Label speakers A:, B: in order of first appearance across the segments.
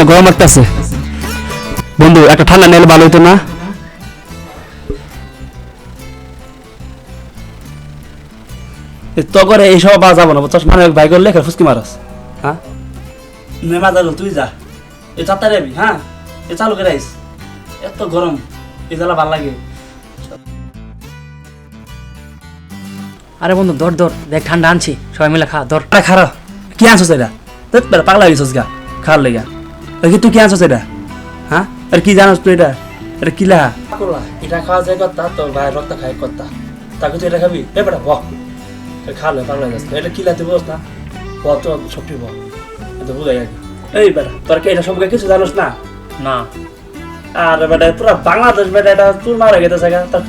A: অনেক গরম লাগতেছে। বন্ধু একটা ঠান্ডা নিলে ভালো হতো না? তো করে এইসব বা যাব না বুঝছস? মানে ভাই করলে লেখা ফুসকি মারাস। হ্যাঁ? নেমা যাব তুই যা। এ হ্যাঁ? এ চালু করে আইস। এত গরম এই জ্বালা ভালো লাগে।
B: আরে বন্ধু ধর ধর দেখ ঠান্ডা আনছি সবাই মিলে খা ধর
A: আরে খারাপ কি দেখ বেটা পাগলা গেছস গা খাওয়ার লেগা। দেখি তুই কি আনছস এটা? হ্যাঁ আর কি জানোস তুই এটা? এটা কি লেখা? এটা খাওয়া যায় কথা তোর ভাই রক্ত খাই কথা তাকে তুই এটা খাবি? এ বেটা বক। খাওয়া লে পাগলা গেছ এটা কি লাতে বস না? ব তো শক্তি ব এটা বুঝাই আগে এই বেটা তোর কি এটা সম্পর্কে কিছু জানোস না?
B: না।
A: আর বেটা পুরা বাংলাদেশ বেটা এটা তুই মারা গেছে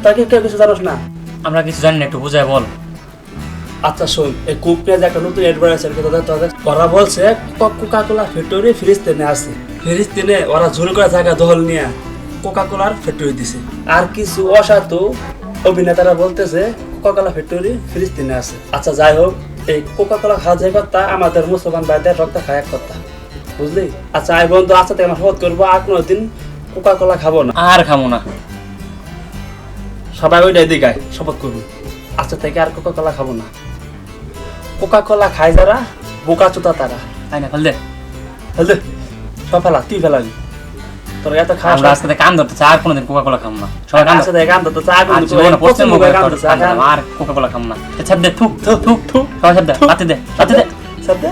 A: তার কি কেউ কিছু জানোস না?
B: আমরা কিছু জানি না একটু বুঝাই বল।
A: আচ্ছা শোন এই কুক পেঁয়াজ একটা নতুন অ্যাডভার্টাইজ তোদের তোদের ওরা বলছে কোকা কোলা ফ্যাক্টরি ফিলিস্তিনে আছে ফিলিস্তিনে ওরা করে জায়গা দখল নিয়ে কোকা কোলার ফ্যাক্টরি দিছে। আর কিছু অসাধু অভিনেতারা বলতেছে কোকা কোলা ফ্যাক্টরি ফিলিস্তিনে আছে আচ্ছা যাই হোক এই কোকা কোলা খাওয়া যায় কথা আমাদের মুসলমান ভাইদের রক্ত খায় কথা। বুঝলি? আচ্ছা আই বন্ধু আচ্ছা থেকে আমরা শপথ করব আর কোনো দিন কোকা কোলা খাব না।
B: আর খাব না।
A: সবাই ওইটাই দিকায় শপথ করব। আচ্ছা থেকে আর কোকা কোলা খাব না। কোকা কোলা খায় যারা বোকা চোতা তারা।
B: তাই না ফেল দে
A: সব ফেলা তুই ফেলাবি তোর এত খাওয়া
B: আমরা আজকে কান ধরতেছে আর কোনোদিন কোকা কোলা খাম না। সবাই কান
A: ধরতে কান ধরতে চা
B: আর জীবনে পশ্চিম
A: মুখে কান্দতে
B: আর কোকা কোলা খাম না। ছাদ দে থুক থুক থুক। থুক সবাই ছাদ দে দে দে।
A: ছাদ দে।